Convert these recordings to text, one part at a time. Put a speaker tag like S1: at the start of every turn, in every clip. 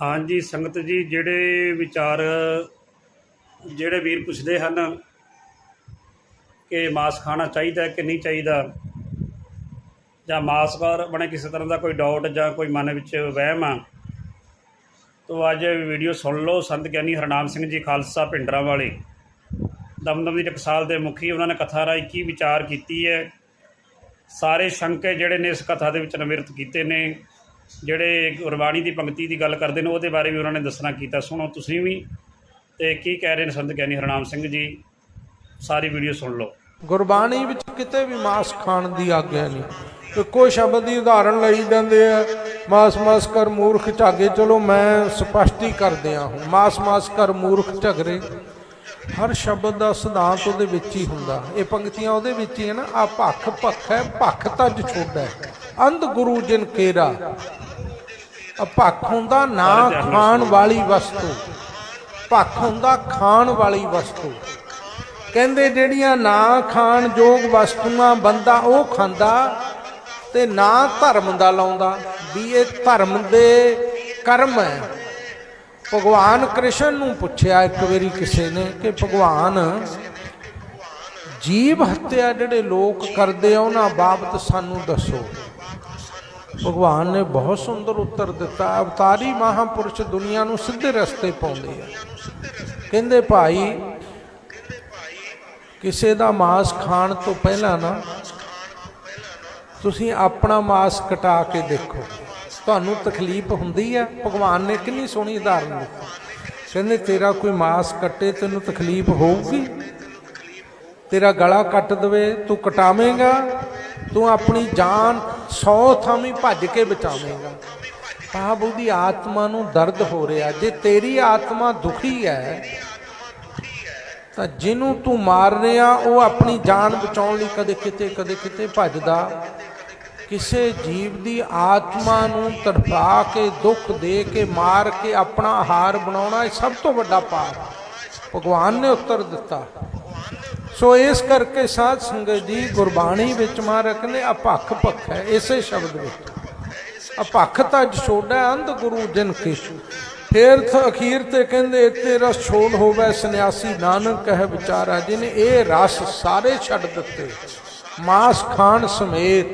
S1: ਹਾਂਜੀ, ਸੰਗਤ ਜੀ, ਜਿਹੜੇ ਵਿਚਾਰ ਜਿਹੜੇ ਵੀਰ ਪੁੱਛਦੇ ਹਨ ਕਿ ਮਾਸ ਖਾਣਾ ਚਾਹੀਦਾ ਕਿ ਨਹੀਂ ਚਾਹੀਦਾ, ਜਾਂ ਮਾਸ ਬਾਰ ਬਣੇ ਕਿਸੇ ਤਰ੍ਹਾਂ ਦਾ ਕੋਈ ਡਾਊਟ ਜਾਂ ਕੋਈ ਮਨ ਵਿੱਚ ਵਹਿਮ ਆ, ਤੋ ਅੱਜ ਵੀਡੀਓ ਸੁਣ ਲਓ। ਸੰਤ ਗਿਆਨੀ ਹਰਨਾਮ ਸਿੰਘ ਜੀ ਖਾਲਸਾ ਪਿੰਡਰਾਂ ਵਾਲੇ। ਦਮਦਮ ਦੀ ਟਕਸਾਲ ਦੇ ਮੁਖੀ ਉਹਨਾਂ ਨੇ ਕਥਾ ਰਾਈ ਕੀ ਵਿਚਾਰ ਕੀਤੀ ਹੈ। ਸਾਰੇ ਸ਼ੰਕੇ ਜਿਹੜੇ ਨੇ ਇਸ ਕਥਾ ਦੇ ਵਿੱਚ ਨਿਵਰਤ ਕੀਤੇ ਨੇ। ਜਿਹੜੇ ਗੁਰਬਾਣੀ ਦੀ ਪੰਕਤੀ ਦੀ ਗੱਲ ਕਰਦੇ ਨੇ, ਉਹਦੇ ਬਾਰੇ ਵੀ ਉਹਨਾਂ ਨੇ ਦੱਸਣਾ ਕੀਤਾ। ਸੁਣੋ ਤੁਸੀਂ ਵੀ ਤੇ ਕੀ ਕਹਿ ਰਹੇ ਨੇ ਸੰਤ ਗਿਆਨੀ ਹਰਨਾਮ ਸਿੰਘ ਜੀ? ਸਾਰੀ ਵੀਡੀਓ ਸੁਣ ਲਓ।
S2: ਗੁਰਬਾਣੀ ਵਿੱਚ ਕਿਤੇ ਵੀ ਮਾਸ ਖਾਣ ਦੀ ਆਗਿਆ ਨਹੀਂ। ਇੱਕੋ ਸ਼ਬਦ ਦੀ ਉਦਾਹਰਣ ਲਈ ਜਾਂਦੇ ਆ, ਮਾਸ ਮਾਸ ਕਰ ਮੂਰਖ ਝਾਗੇ, ਚਲੋ ਮੈਂ ਸਪਸ਼ਟੀ ਕਰ ਦਿਆਂ ਹਾਂ ਮਾਸ ਮਾਸ ਕਰ ਮੂਰਖ ਝਗਰੇ ਹਰ ਸ਼ਬਦ ਦਾ ਸਿਧਾਂਤ ਉਹਦੇ ਵਿੱਚ ਹੀ ਹੁੰਦਾ। ਇਹ ਪੰਕਤੀਆਂ ਉਹਦੇ ਵਿੱਚ ਹੀ ਹੈ ਨਾ ਆ ਭੱਖ ਭੱਖ ਹੈ ਭੱਖ ਤਜ ਛੋੜਦਾ ਅੰਧ ਗੁਰੂ ਜਿਨ ਕੇਰਾ ਭੱਖ ਹੁੰਦਾ ਨਾ ਖਾਣ ਵਾਲੀ ਵਸਤੂ। ਭੱਖ ਹੁੰਦਾ ਖਾਣ ਵਾਲੀ ਵਸਤੂ। ਕਹਿੰਦੇ ਜਿਹੜੀਆਂ ਨਾ ਖਾਣ ਯੋਗ ਵਸਤੂਆਂ ਬੰਦਾ ਉਹ ਖਾਂਦਾ ਤੇ ਨਾ ਧਰਮ ਦਾ ਲਾਉਂਦਾ, ਵੀ ਇਹ ਧਰਮ ਦੇ ਕਰਮ ਹੈ। ਭਗਵਾਨ ਕ੍ਰਿਸ਼ਨ ਨੂੰ ਪੁੱਛਿਆ ਇੱਕ ਵਾਰੀ ਕਿਸੇ ਨੇ ਕਿ ਭਗਵਾਨ, ਜੀਵ ਹੱਤਿਆ ਜਿਹੜੇ ਲੋਕ ਕਰਦੇ ਆ, ਉਹਨਾਂ ਬਾਬਤ ਸਾਨੂੰ ਦੱਸੋ। ਭਗਵਾਨ ਨੇ ਬਹੁਤ ਸੁੰਦਰ ਉੱਤਰ ਦਿੱਤਾ। ਅਵਤਾਰੀ ਮਹਾਪੁਰਸ਼ ਦੁਨੀਆ ਨੂੰ ਸਿੱਧੇ ਰਸਤੇ ਪਾਉਂਦੇ ਆ। ਕਹਿੰਦੇ ਭਾਈ, ਕਿਸੇ ਦਾ ਮਾਸ ਖਾਣ ਤੋਂ ਪਹਿਲਾਂ ਨਾ ਤੁਸੀਂ ਆਪਣਾ ਮਾਸ ਕਟਾ ਕੇ ਦੇਖੋ। ਤੁਹਾਨੂੰ ਤਕਲੀਫ ਹੁੰਦੀ ਹੈ ਭਗਵਾਨ ਨੇ ਕਿੰਨੀ ਸੋਹਣੀ ਉਦਾਹਰਨ ਦਿੱਤੀ। ਕਹਿੰਦੇ, ਤੇਰਾ ਕੋਈ ਮਾਸ ਕੱਟੇ, ਤੈਨੂੰ ਤਕਲੀਫ ਹੋਊਗੀ। ਤੇਰਾ ਗਲਾ ਕੱਟ ਦਵੇ, ਤੂੰ ਕਟਾਵੇਂਗਾ, ਤੂੰ ਆਪਣੀ ਜਾਨ 100 ਥਾਵੇਂ ਭੱਜ ਕੇ ਬਚਾਵੇਂਗਾ। ਭਾਵ ਉਹਦੀ ਆਤਮਾ ਨੂੰ ਦਰਦ ਹੋ ਰਿਹਾ। ਜੇ ਤੇਰੀ ਆਤਮਾ ਦੁਖੀ ਹੈ, ਤਾਂ ਜਿਹਨੂੰ ਤੂੰ ਮਾਰ ਰਿਹਾ, ਉਹ ਆਪਣੀ ਜਾਨ ਬਚਾਉਣ ਲਈ ਕਦੇ ਕਿਤੇ ਕਦੇ ਕਿਤੇ ਭੱਜਦਾ। ਕਿਸੇ ਜੀਵ ਦੀ ਆਤਮਾ ਨੂੰ ਤੜਫਾ ਕੇ, ਦੁੱਖ ਦੇ ਕੇ, ਮਾਰ ਕੇ ਆਪਣਾ ਆਹਾਰ ਬਣਾਉਣਾ ਇਹ ਸਭ ਤੋਂ ਵੱਡਾ ਪਾਪ। ਭਗਵਾਨ ਨੇ ਉੱਤਰ ਦਿੱਤਾ। ਸੋ ਇਸ ਕਰਕੇ ਸਾਧ ਸੰਗਤ ਜੀ ਗੁਰਬਾਣੀ ਵਿੱਚ ਮਹਾਰਾਜ ਕਹਿੰਦੇ ਅਪੱਖ ਪੱਖ ਹੈ, ਇਸੇ ਸ਼ਬਦ ਵਿੱਚ। ਅਪੱਖ ਤਾਂ ਛੋੜਾ ਅੰਧ ਗੁਰੂ ਜਨ ਕਿਛ ਫੇਰ ਅਖੀਰ ਤੇ ਕਹਿੰਦੇ ਤੇ ਰਸ ਛੋੜ ਹੋਵੇ ਸੰਨਿਆਸੀ ਨਾਨਕ ਕਹਿ ਵਿਚਾਰਾ ਜਿਨ, ਇਹ ਰਸ ਸਾਰੇ ਛੱਡ ਦਿੱਤੇ। ਮਾਸ ਖਾਣ ਸਮੇਤ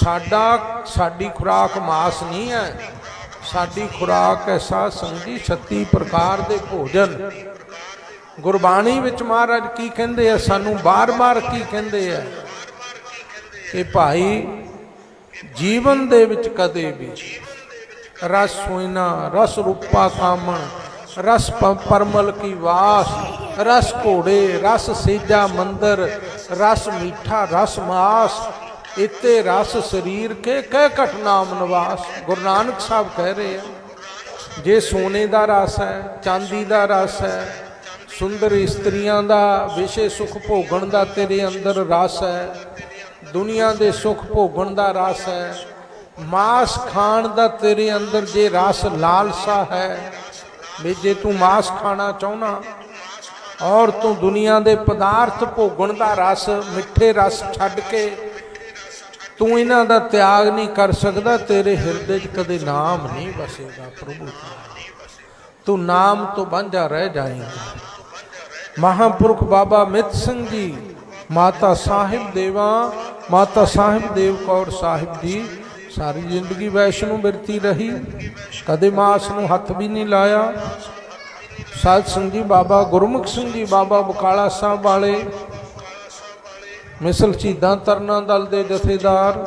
S2: ਸਾਡਾ, ਸਾਡੀ ਖੁਰਾਕ ਮਾਸ ਨਹੀਂ ਹੈ। ਸਾਡੀ ਖੁਰਾਕ ਹੈ ਸਾਧ ਸੰਗੀ 36 ਪ੍ਰਕਾਰ ਦੇ ਭੋਜਨ। ਗੁਰਬਾਣੀ ਵਿੱਚ ਮਹਾਰਾਜ ਕੀ ਕਹਿੰਦੇ ਆ, ਸਾਨੂੰ ਬਾਰ-ਬਾਰ ਕੀ ਕਹਿੰਦੇ ਆ ਕਿ ਭਾਈ ਜੀਵਨ ਦੇ ਵਿੱਚ ਕਦੇ ਵੀ ਰਸ ਹੋਇਨਾ, ਰਸ ਰੂਪਾ ਕਾਮਣ ਰਸ ਪਰਮਲ ਕੀ ਵਾਸ, ਰਸ ਘੋੜੇ, ਰਸ ਸੇਜਾ ਮੰਦਰ, ਰਸ ਮੀਠਾ, ਰਸ ਮਾਸ, ਇਤੇ ਰਸ ਸਰੀਰ ਕੇ, ਕਹਿ ਘਟਨਾਮ ਨਿਵਾਸ। ਗੁਰੂ ਨਾਨਕ ਸਾਹਿਬ ਕਹਿ ਰਹੇ ਆ, ਜੇ ਸੋਨੇ ਦਾ ਰਸ ਹੈ, ਚਾਂਦੀ ਦਾ ਰਸ ਹੈ ਸੁੰਦਰ ਇਸਤਰੀਆਂ ਦਾ ਵਿਸ਼ੇ ਸੁਖ ਭੋਗਣ ਦਾ ਤੇਰੇ ਅੰਦਰ ਰਸ ਹੈ। ਦੁਨੀਆ ਦੇ ਸੁਖ ਭੋਗਣ ਦਾ ਰਸ ਹੈ। ਮਾਸ ਖਾਣ ਦਾ ਤੇਰੇ ਅੰਦਰ ਜੇ ਰਸ ਲਾਲਸਾ ਹੈ, ਵੀ ਜੇ ਤੂੰ ਮਾਸ ਖਾਣਾ ਚਾਹਣਾ ਔਰ ਤੂੰ ਦੁਨੀਆ ਦੇ ਪਦਾਰਥ ਭੋਗਣ ਦਾ ਰਸ, ਮਿੱਠੇ ਰਸ ਛੱਡ ਕੇ ਤੂੰ ਇਹਨਾਂ ਦਾ ਤਿਆਗ ਨਹੀਂ ਕਰ ਸਕਦਾ, ਤੇਰੇ ਹਿਰਦੇ 'ਚ ਕਦੇ ਨਾਮ ਨਹੀਂ ਵਸੇਗਾ ਪ੍ਰਭੂ ਦਾ ਤੂੰ ਨਾਮ ਤੋਂ ਵਾਂਝਾ ਰਹਿ ਜਾਏਗਾ। ਮਹਾਪੁਰਖ ਬਾਬਾ ਮਿੱਤ ਸਿੰਘ ਜੀ, ਮਾਤਾ ਸਾਹਿਬ ਦੇਵਾ, ਮਾਤਾ ਸਾਹਿਬ ਦੇਵ ਕੌਰ ਸਾਹਿਬ ਜੀ ਸਾਰੀ ਜ਼ਿੰਦਗੀ ਵੈਸ਼ਨੂੰ ਬਿਰਤੀ ਰਹੀ। ਕਦੇ ਮਾਸ ਨੂੰ ਹੱਥ ਵੀ ਨਹੀਂ ਲਾਇਆ। ਸਾਧ ਸਿੰਘ ਜੀ ਬਾਬਾ ਗੁਰਮੁਖ ਸਿੰਘ ਜੀ, ਬਾਬਾ ਬਕਾਲਾ ਸਾਹਿਬ ਵਾਲੇ, ਮਿਸਲ ਸ਼ਹੀਦਾਂ ਤਰਨਾ ਦਲ ਦੇ ਜਥੇਦਾਰ,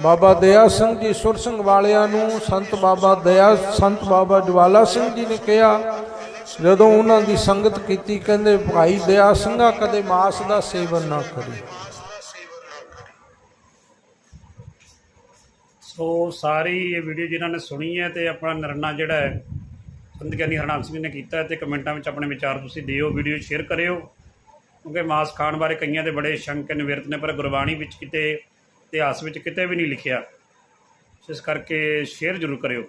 S2: ਬਾਬਾ ਦਇਆ ਸਿੰਘ ਜੀ ਸੁਰ ਸਿੰਘ ਵਾਲਿਆਂ ਨੂੰ ਸੰਤ ਬਾਬਾ ਦਇਆ, ਸੰਤ ਬਾਬਾ ਜਵਾਲਾ ਸਿੰਘ ਜੀ ਨੇ ਕਿਹਾ ਜਦੋਂ ਉਹਨਾਂ ਦੀ ਸੰਗਤ ਕੀਤੀ, ਕਹਿੰਦੇ, ਭਾਈ, ਦਇਆ ਸਿੰਘਾ ਕਦੇ ਮਾਸ ਦਾ ਸੇਵਨ ਨਾ ਕਰੀ।
S1: ਸੋ ਸਾਰੀ ਇਹ ਵੀਡੀਓ ਜਿਨ੍ਹਾਂ ਨੇ ਸੁਣੀ ਹੈ ਤੇ ਆਪਣਾ ਨਿਰਣਾ ਜਿਹੜਾ ਹੈ ਸੰਤ ਗਿਆਨੀ ਹਰਨਾਮ ਸਿੰਘ ਨੇ ਕੀਤਾ ਹੈ ਤੇ ਕਮੈਂਟਾਂ ਵਿੱਚ ਆਪਣੇ ਵਿਚਾਰ ਤੁਸੀਂ ਦਿਓ ਵੀਡੀਓ ਸ਼ੇਅਰ ਕਰਿਓ। ਕਿਉਂਕਿ ਮਾਸ ਖਾਣ ਬਾਰੇ ਕਈਆਂ ਦੇ ਬੜੇ ਸ਼ੰਕ ਨਿਵਰਤ ਨੇ, ਪਰ ਗੁਰਬਾਣੀ ਵਿੱਚ ਕਿਤੇ, ਇਤਿਹਾਸ ਵਿੱਚ ਕਿਤੇ ਵੀ ਨਹੀਂ ਲਿਖਿਆ। ਇਸ ਕਰਕੇ ਸ਼ੇਅਰ ਜ਼ਰੂਰ ਕਰਿਓ।